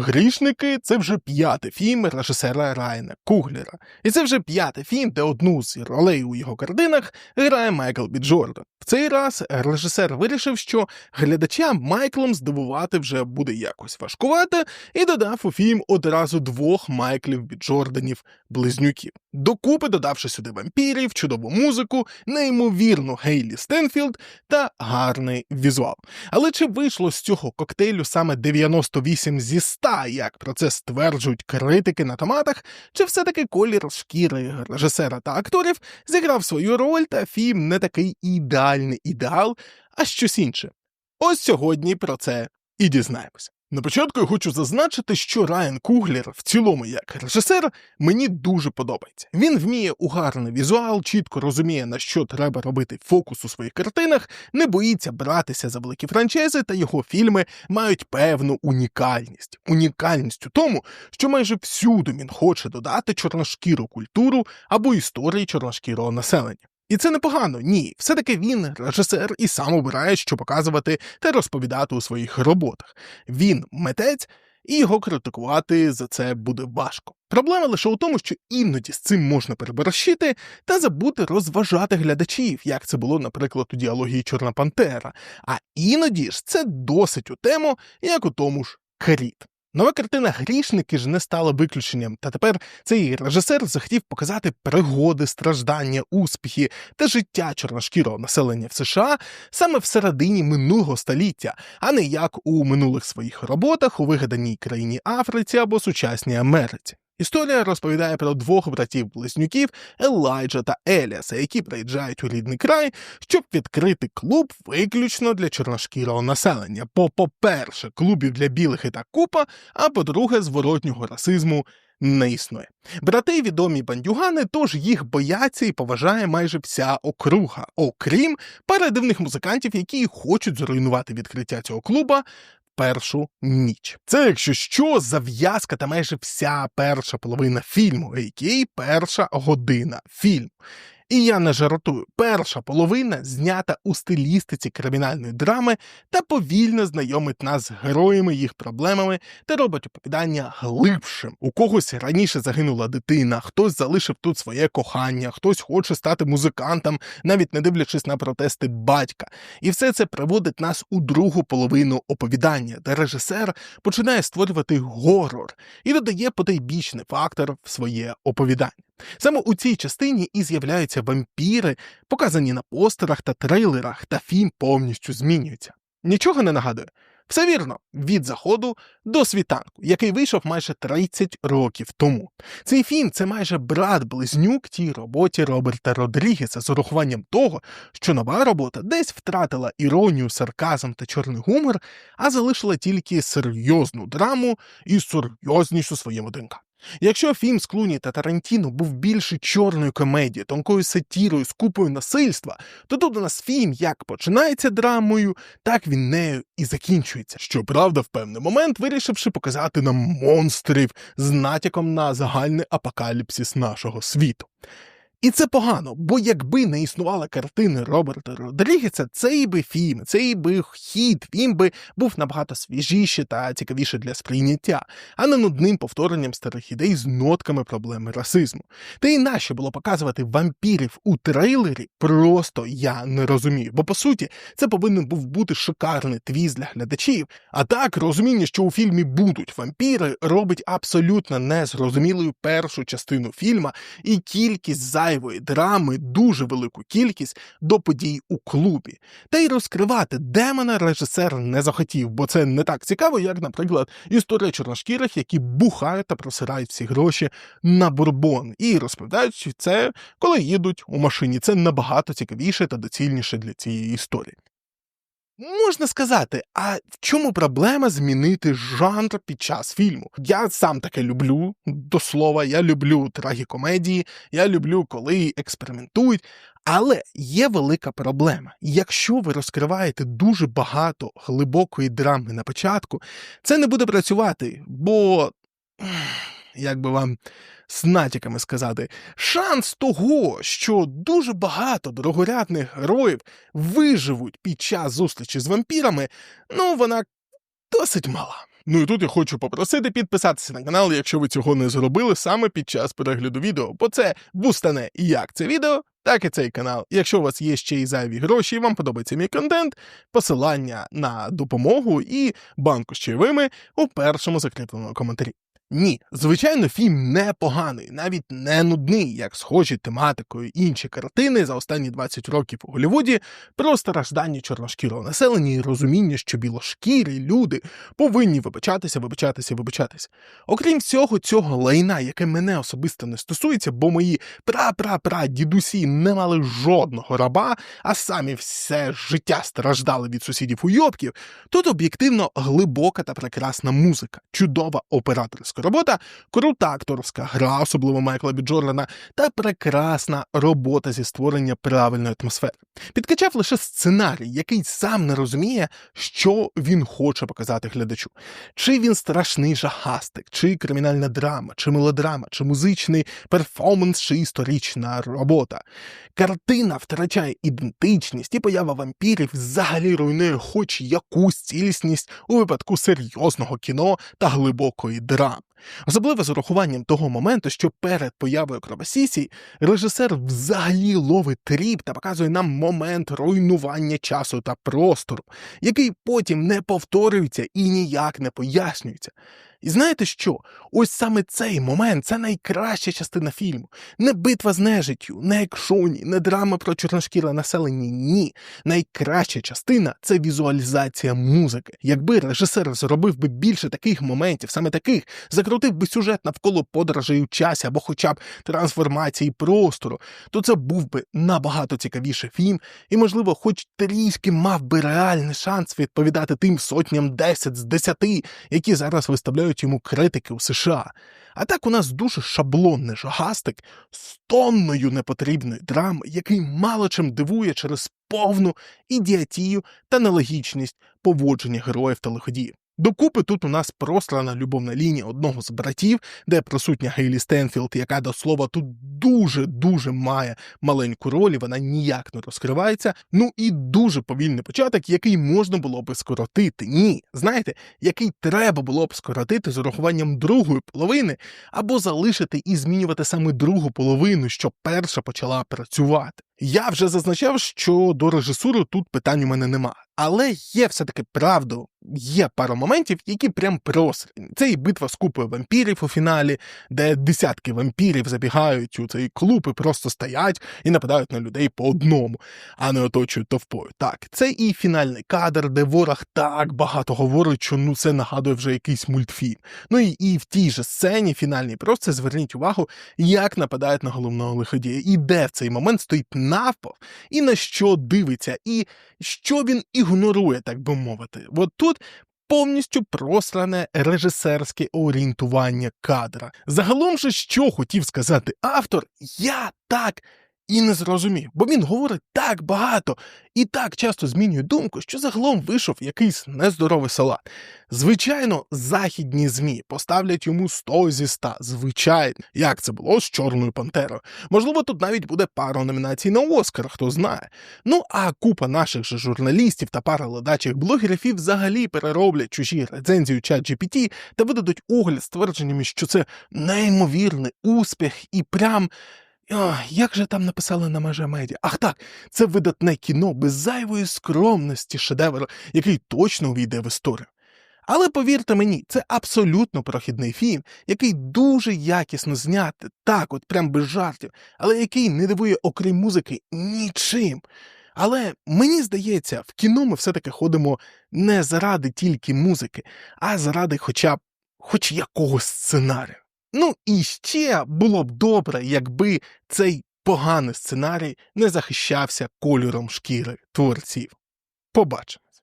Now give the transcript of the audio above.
Грішники це вже п'ятий фільм режисера Райана Куглера. І це вже п'ятий фільм, де одну з ролей у його картинах грає Майкл Бі Джордан. В цей раз режисер вирішив, що глядачам Майклом здивувати вже буде якось важкувати, і додав у фільм одразу двох Майклів Бі Джорданів близнюків. Докупи додавши сюди вампірів, чудову музику, неймовірну Гейлі Стенфілд та гарний візуал. Але чи вийшло з цього коктейлю саме 98 зі 100, як про це стверджують критики на томатах, чи все-таки колір шкіри режисера та акторів зіграв свою роль, та фільм не такий ідеальний ідеал, а щось інше? Ось сьогодні про це і дізнаємося. На початку я хочу зазначити, що Райан Куглер в цілому як режисер мені дуже подобається. Він вміє у гарний візуал, чітко розуміє, на що треба робити фокус у своїх картинах, не боїться братися за великі франчези, та його фільми мають певну унікальність. Унікальність у тому, що майже всюди він хоче додати чорношкіру культуру або історії чорношкірого населення. І це непогано, ні. Все-таки він режисер і сам обирає, що показувати та розповідати у своїх роботах. Він митець, і його критикувати за це буде важко. Проблема лише у тому, що іноді з цим можна переборщити та забути розважати глядачів, як це було, наприклад, у діалогії Чорна Пантера. А іноді ж це досить у тему, як у тому ж Кріт. Нова картина Грішники ж не стала виключенням, та тепер цей режисер захотів показати пригоди, страждання, успіхи та життя чорношкірого населення в США саме всередині минулого століття, а не як у минулих своїх роботах у вигаданій країні Африці або сучасній Америці. Історія розповідає про двох братів-близнюків Елайджа та Еліаса, які приїжджають у рідний край, щоб відкрити клуб виключно для чорношкірого населення. Бо, по-перше, клубів для білих і так купа, а по-друге, зворотнього расизму. Не існує. Брати відомі бандюгани, тож їх бояться і поважає майже вся округа, окрім пари дивних музикантів, які хочуть зруйнувати відкриття цього клуба першу ніч. Це, якщо що, зав'язка та майже вся перша половина фільму, який перша година фільму. І я не жартую, перша половина знята у стилістиці кримінальної драми та повільно знайомить нас з героями, їх проблемами та робить оповідання глибшим. У когось раніше загинула дитина, хтось залишив тут своє кохання, хтось хоче стати музикантом, навіть не дивлячись на протести батька. І все це приводить нас у другу половину оповідання, де режисер починає створювати горор і додає потайбічний фактор в своє оповідання. Саме у цій частині і з'являються вампіри, показані на постерах та трейлерах, та фільм повністю змінюється. Нічого не нагадує. Все вірно, від заходу до світанку, який вийшов майже 30 років тому. Цей фільм це майже брат-близнюк тій роботі Роберта Родрігеса з урахуванням того, що нова робота десь втратила іронію, сарказм та чорний гумор, а залишила тільки серйозну драму і серйознішу своєму ДНК. Якщо фільм з Клуні та Тарантіно був більше чорною комедією, тонкою сатірою, з купою насильства, то тут у нас фільм як починається драмою, так він нею і закінчується. Щоправда, в певний момент вирішивши показати нам монстрів з натяком на загальний апокаліпсис нашого світу. І це погано, бо якби не існувала картини Роберта Родрігеса, цей би фільм, цей би хід, він би був набагато свіжіший та цікавіший для сприйняття, а не нудним повторенням старих ідей з нотками проблеми расизму. Та й нащо було показувати вампірів у трейлері, просто я не розумію. Бо по суті, це повинен був бути шикарний твіз для глядачів. А так розуміння, що у фільмі будуть вампіри, робить абсолютно незрозумілою першу частину фільма і кількість за зайвої драми дуже велику кількість до подій у клубі. Та й розкривати демона режисер не захотів, бо це не так цікаво, як, наприклад, історія чорношкірих, які бухають та просирають всі гроші на бурбон і розповідають це, коли їдуть у машині. Це набагато цікавіше та доцільніше для цієї історії. Можна сказати, а в чому проблема змінити жанр під час фільму? Я сам таке люблю, до слова, я люблю трагікомедії, я люблю, коли експериментують. Але є велика проблема. Якщо ви розкриваєте дуже багато глибокої драми на початку, це не буде працювати, бо як би вам з натяками сказати, шанс того, що дуже багато дорогорядних героїв виживуть під час зустрічі з вампірами, ну вона досить мала. Ну і тут я хочу попросити підписатися на канал, якщо ви цього не зробили саме під час перегляду відео, бо це бустане як це відео, так і цей канал. Якщо у вас є ще й зайві гроші, і вам подобається мій контент, посилання на допомогу і банку з чайовими у першому закріпленому коментарі. Ні, звичайно, фільм непоганий, навіть не нудний, як схожі тематикою інші картини за останні 20 років у Голлівуді про страждання чорношкірого населення і розуміння, що білошкірі люди повинні вибачатися, вибачатися, вибачатися. Окрім всього цього лайна, яке мене особисто не стосується, бо мої пра-пра-пра дідусі не мали жодного раба, а самі все життя страждали від сусідів уйобків, тут об'єктивно глибока та прекрасна музика, чудова операторська робота, крута акторська гра, особливо Майкла Біджордана, та прекрасна робота зі створення правильної атмосфери. Підкачав лише сценарій, який сам не розуміє, що він хоче показати глядачу. Чи він страшний жахастик, чи кримінальна драма, чи мелодрама, чи музичний перформанс, чи історична робота. Картина втрачає ідентичність, і поява вампірів взагалі руйнує хоч якусь цілісність у випадку серйозного кіно та глибокої драми. Особливо з урахуванням того моменту, що перед появою кровосісій режисер взагалі ловить тріп та показує нам момент руйнування часу та простору, який потім не повторюється і ніяк не пояснюється. І знаєте що? Ось саме цей момент це найкраща частина фільму. Не битва з нежиттю, не екшоні, не драма про чорношкіре населення. Ні. Найкраща частина це візуалізація музики. Якби режисер зробив би більше таких моментів, саме таких, закрутив би сюжет навколо подорожей у часі або хоча б трансформації простору, то це був би набагато цікавіший фільм, і, можливо, хоч трішки мав би реальний шанс відповідати тим сотням 10 з 10, які зараз виставляють йому критики у США. А так у нас дуже шаблонний жагастик з тонною непотрібної драми, який мало чим дивує через повну ідіатію та нелогічність поводження героїв та лиходіїв. Докупи тут у нас прослана любовна лінія одного з братів, де присутня Гейлі Стенфілд, яка до слова тут дуже-дуже має маленьку роль, і вона ніяк не розкривається. Ну і дуже повільний початок, який можна було би скоротити. Ні, знаєте, який треба було б скоротити з урахуванням другої половини, або залишити і змінювати саме другу половину, щоб перша почала працювати. Я вже зазначав, що до режисури тут питань у мене нема. Але є все-таки правду, є пара моментів, які прям просрені. Це і битва з купою вампірів у фіналі, де десятки вампірів забігають у цей клуб і просто стоять і нападають на людей по одному, а не оточують товпою. Так, це і фінальний кадр, де ворог так багато говорить, що ну це нагадує вже якийсь мультфільм. Ну і, і в тій же сцені фінальній просто зверніть увагу, як нападають на головного лиходія, і де в цей момент стоїть навпав, і на що дивиться, і що він ігнорує, так би мовити. От тут. Повністю просране режисерське орієнтування кадра. Загалом же, що хотів сказати автор, я так і не зрозумів, бо він говорить так багато і так часто змінює думку, що загалом вийшов якийсь нездоровий салат. Звичайно, західні ЗМІ поставлять йому 100 зі 100, звичайно, як це було з Чорною Пантерою. Можливо, тут навіть буде пара номінацій на Оскар, хто знає. Ну а купа наших же журналістів та пара ледачих блогерів і взагалі перероблять чужі рецензії у чат GPT та видадуть огляд з твердженнями, що це неймовірний успіх і прям. О, як же там написали на меже медіа? Ах так, це видатне кіно без зайвої скромності шедевр, який точно увійде в історію. Але повірте мені, це абсолютно прохідний фільм, який дуже якісно знятий, так, от прям без жартів, але який не дивує, окрім музики, нічим. Але мені здається, в кіно ми все-таки ходимо не заради тільки музики, а заради хоча б хоч якогось сценарію. Ну і ще було б добре, якби цей поганий сценарій не захищався кольором шкіри творців. Побачимо.